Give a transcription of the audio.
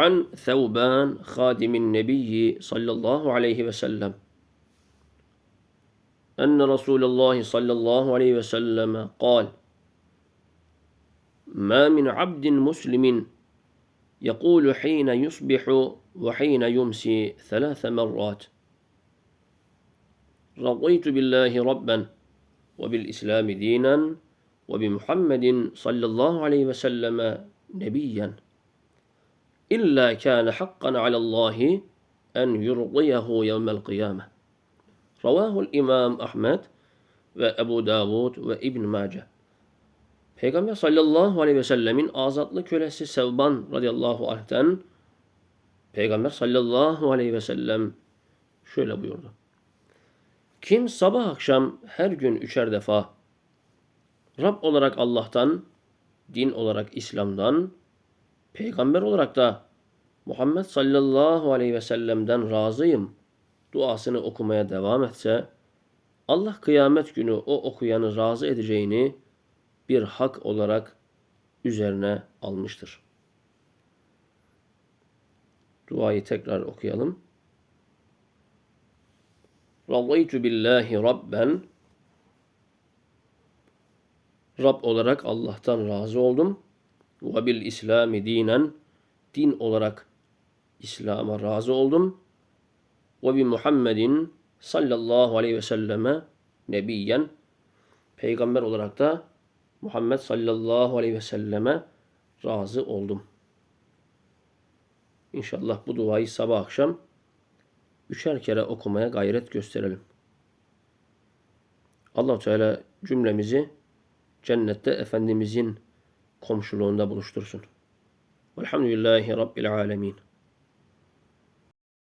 عن ثوبان خادم النبي صلى الله عليه وسلم. أن رسول الله صلى الله عليه وسلم قال ما من عبد مسلم يقول حين يصبح وحين يمسي ثلاث مرات. رضيت بالله ربا وبالإسلام دينا وبمحمد صلى الله عليه وسلم نبيا. İlla kâne hakkan alallâhi en yurdiyehu yevmel kıyâme. Ravahul İmam Ahmet ve Ebu Davud ve İbn Mace. Peygamber sallallahu aleyhi ve sellemin azatlı kölesi Sevban radıyallahu anh'ten Peygamber sallallahu aleyhi ve sellem şöyle buyurdu. Kim sabah akşam her gün üçer defa Rab olarak Allah'tan, din olarak İslam'dan, peygamber olarak da Muhammed sallallahu aleyhi ve sellem'den razıyım duasını okumaya devam etse, Allah kıyamet günü o okuyanı razı edeceğini bir hak olarak üzerine almıştır. Duayı tekrar okuyalım. Radıytu billahi rabben Rab olarak Allah'tan razı oldum. Ve bil İslami dinen din olarak İslam'a razı oldum. Ve bi Muhammedin sallallahu aleyhi ve selleme nebiyen peygamber olarak da Muhammed sallallahu aleyhi ve selleme razı oldum. İnşallah bu duayı sabah akşam üçer kere okumaya gayret gösterelim. allah Teala cümlemizi cennette Efendimizin komşuluğunda buluştursun. Velhamdülillahi Rabbil alemin.